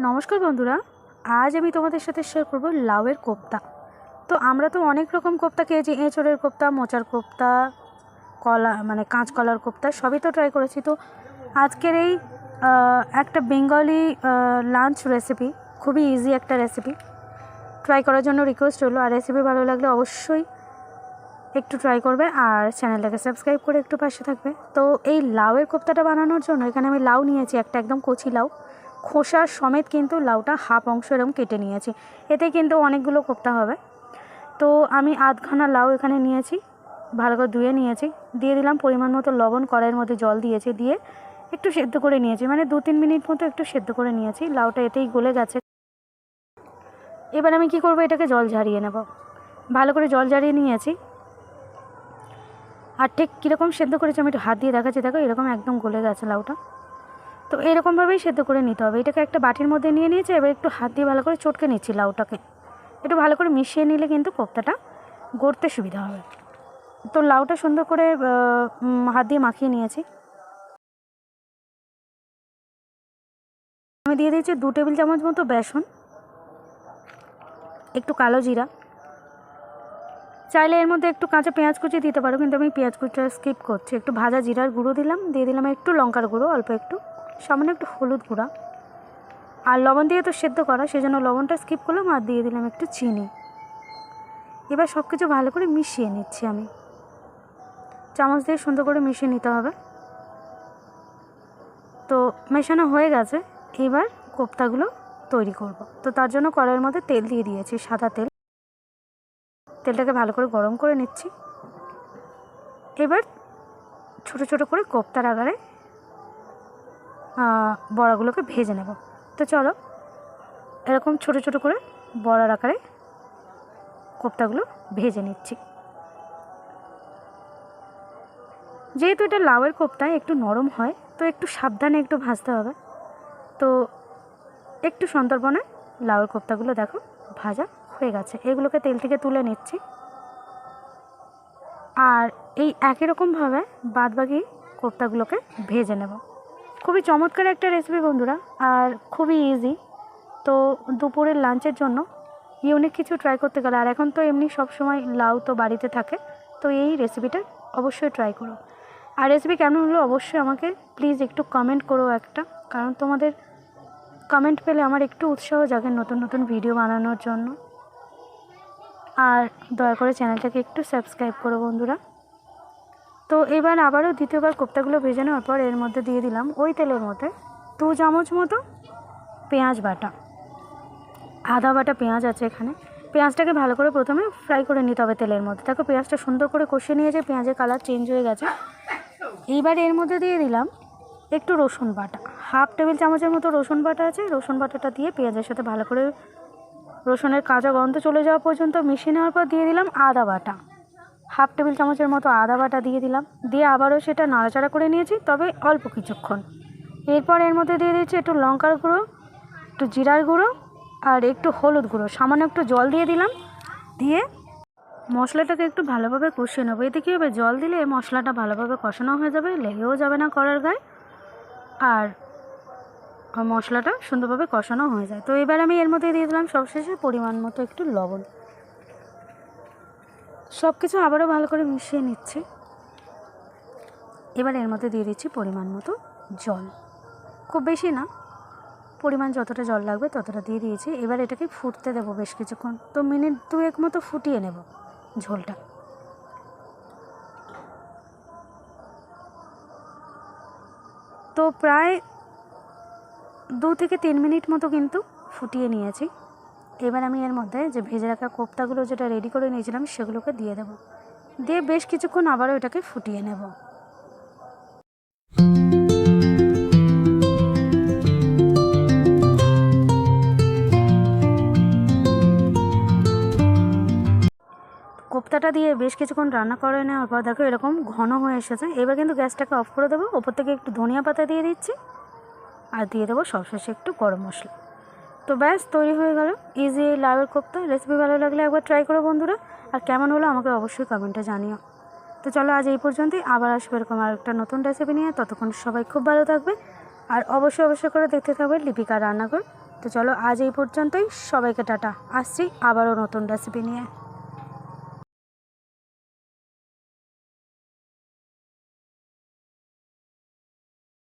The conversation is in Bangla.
নমস্কার বন্ধুরা, আজ আমি তোমাদের সাথে শেয়ার করব লাউয়ের কোপ্তা। তো আমরা তো অনেক রকম কোপ্তা খেয়েছি, এঁচড়ের কোপ্তা, মোচার কোপ্তা, কলা মানে কাঁচকলার কোপ্তা, সবই তো ট্রাই করেছি। তো আজকের এই একটা বেঙ্গলি লাঞ্চ রেসিপি খুবই ইজি একটা রেসিপি ট্রাই করার জন্য রিকোয়েস্ট হলো আর রেসিপি ভালো লাগলে অবশ্যই একটু ট্রাই করবে, আর চ্যানেলটাকে সাবস্ক্রাইব করে একটু পাশে থাকবে। তো এই লাউয়ের কোপ্তাটা বানানোর জন্য এখানে আমি লাউ নিয়েছি, একটা একদম কচি লাউ। খোসা সমেত কিন্তু লাউটা হাফ অংশ এরকম কেটে নিয়েছি। এতে কিন্তু অনেকগুলো কোপ্তা হবে। তো আমি আধখানা লাউ এখানে নিয়েছি, ভালো করে ধুয়ে নিয়েছি। দিয়ে দিলাম পরিমাণ মতো লবণ, কড়াইয়ের মধ্যে জল দিয়েছি দিয়ে একটু সেদ্ধ করে নিয়েছি। মানে দু তিন মিনিট মতো একটু সেদ্ধ করে নিয়েছি। লাউটা এতেই গলে গেছে। এবার আমি কি করব? এটাকে জল ঝারিয়ে নেব। ভালো করে জল ঝারিয়ে নিয়েছি। আর ঠিক কীরকম সেদ্ধ করেছি আমি একটু হাত দিয়ে দেখাচ্ছি। দেখো এরকম একদম গলে গেছে লাউটা। তো এরকমভাবেই সেদ্ধ করে নিতে হবে। এটাকে একটা বাটির মধ্যে নিয়ে নিয়েছি, এবার একটু হাত দিয়ে ভালো করে চটকে নিচ্ছি লাউটাকে। একটু ভালো করে মিশিয়ে নিলে কিন্তু কোপ্তাটা গড়তে সুবিধা হবে। তো লাউটা সুন্দর করে হাত দিয়ে মাখিয়ে নিয়েছি। আমি দিয়ে দিয়েছি দু টেবিল চামচ মতো বেসন, একটু কালো জিরা। চাইলে এর মধ্যে একটু কাঁচা পেঁয়াজ কুচি দিতে পারো, কিন্তু আমি পেঁয়াজ কুচিটা স্কিপ করছি। একটু ভাজা জিরার গুঁড়ো দিলাম, দিয়ে দিলাম একটু লঙ্কার গুঁড়ো, অল্প একটু। সামান্য একটু হলুদ গুঁড়া আর লবণ দিয়ে তো সেদ্ধ করা, সেজন্য লবণটা স্কিপ করলাম আর দিয়ে দিলাম একটু চিনি। এবার সব কিছু ভালো করে মিশিয়ে নিচ্ছি আমি। চামচ দিয়ে সুন্দর করে মিশিয়ে নিতে হবে। তো মেশানো হয়ে গেছে। এবার কোপ্তাগুলো তৈরি করব। তো তার জন্য কড়াইয়ের মধ্যে তেল দিয়ে দিয়েছি, সাদা তেল। তেলটাকে ভালো করে গরম করে নিচ্ছি। এবার ছোট ছোট করে কোপ্তার আকারে বড়াগুলোকে ভেজে নেব। তো চলো, এরকম ছোট ছোট করে বড়ার আকারে কোপ্তাগুলো ভেজে নিচ্ছি। যেহেতু এটা লাউয়ের কোপ্তা, একটু নরম হয়, তো একটু সাবধানে একটু ভাজতে হবে। তো একটু সন্তর্পণে লাউয়ের কোপ্তাগুলো দেখো, ভাজা হয়ে গেছে। এগুলোকে তেল থেকে তুলে নিচ্ছি। আর এই একই রকমভাবে বাদবাকি কোপ্তাগুলোকে ভেজে নেব। খুবই চমৎকার একটা রেসিপি বন্ধুরা, আর খুবই ইজি তো দুপুরের লাঞ্চের জন্য ইউনিক কিছু ট্রাই করতে গেলে, আর এখন তো এমনি সব সময় লাউ তো বাড়িতে থাকে, তো এই রেসিপিটা অবশ্যই ট্রাই করো। আর রেসিপি কেমন হলো অবশ্যই আমাকে প্লিজ একটু কমেন্ট করো একটা, কারণ তোমাদের কমেন্ট পেলে আমার একটু উৎসাহ জাগে নতুন নতুন ভিডিও বানানোর জন্য। আর দয়া করে চ্যানেলটাকে একটু সাবস্ক্রাইব করো বন্ধুরা। তো এবার আবারও দ্বিতীয়বার কোপ্তাগুলো ভেজে নেওয়ার পর এর মধ্যে দিয়ে দিলাম ওই তেলের মধ্যে দু চামচ মতো পেঁয়াজ বাটা। আদা বাটা পেঁয়াজ আছে এখানে। পেঁয়াজটাকে ভালো করে প্রথমে ফ্রাই করে নিতে হবে তেলের মধ্যে। দেখো পেঁয়াজটা সুন্দর করে কষিয়ে নিয়েছে, পেঁয়াজের কালার চেঞ্জ হয়ে গেছে। এইবার এর মধ্যে দিয়ে দিলাম একটু রসুন বাটা। হাফ টেবিল চামচের মতো রসুন বাটা আছে। রসুন বাটাটা দিয়ে পেঁয়াজের সাথে ভালো করে রসুনের কাঁচা গন্ধ চলে যাওয়া পর্যন্ত মিশিয়ে নেওয়ার পর দিয়ে দিলাম আদা বাটা। হাফ টেবিল চামচের মতো আদা বাটা দিয়ে দিলাম। দিয়ে আবারও সেটা নাড়াচাড়া করে নিয়েছি, তবে অল্প কিছুক্ষণ। এরপর এর মধ্যে দিয়ে দিয়েছি একটু লঙ্কার গুঁড়ো, একটু জিরার গুঁড়ো, আর একটু হলুদ গুঁড়ো। সামান্য একটু জল দিয়ে দিলাম। দিয়ে মশলাটাকে একটু ভালোভাবে কষিয়ে নেব। এতে কী হবে? জল দিলে মশলাটা ভালোভাবে কষানো হয়ে যাবে, লেগেও যাবে না করার গায়ে। আর মশলাটা সুন্দরভাবে কষানো হয়ে যায়। তো এবার আমি এর মধ্যে দিয়ে দিলাম সবশেষে পরিমাণ মতো একটু লবণ। সব কিছু আবারও ভালো করে মিশিয়ে নিচ্ছি। এবার এর মধ্যে দিয়ে দিচ্ছি পরিমাণ মতো জল। খুব বেশি না, পরিমাণ যতটা জল লাগবে ততটা দিয়ে দিয়েছি। এবার এটাকে ফুটতে দেবো বেশ কিছুক্ষণ, তো মিনিট দুয়েক মতো ফুটিয়ে নেব ঝোলটা। তো প্রায় দু থেকে তিন মিনিট মতো কিন্তু ফুটিয়ে নিয়েছি। এবার আমি এর মধ্যে যে ভেজে রাখা কোপ্তাগুলো যেটা রেডি করে নিয়েছিলাম, সেগুলোকে দিয়ে দেবো। দিয়ে বেশ কিছুক্ষণ আবারও এটাকে ফুটিয়ে নেব। কোপ্তাটা দিয়ে বেশ কিছুক্ষণ রান্না করে নেওয়ার পর দেখো এরকম ঘন হয়ে এসেছে। এবার কিন্তু গ্যাসটাকে অফ করে দেবো। ওপর থেকে একটু ধনিয়া পাতা দিয়ে দিচ্ছি। আর দিয়ে দেবো সবশেষে একটু গরম মশলা। তো ব্যাস, তৈরি হয়ে গেল। ইজি লাউয়ের কোপ্তা রেসিপি ভালো লাগলে একবার ট্রাই করো বন্ধুরা। আর কেমন হলো আমাকে অবশ্যই কমেন্টে জানিও। তো চলো আজ এই পর্যন্তই, আবার আসবে এরকম আর একটা নতুন রেসিপি নিয়ে। ততক্ষণ সবাই খুব ভালো থাকবে। আর অবশ্যই অবশ্যই করে দেখতে থাকবে লিপিকা রান্নাঘর। তো চলো আজ এই পর্যন্তই, সবাইকে টাটা। আসছি আবারও নতুন রেসিপি নিয়ে।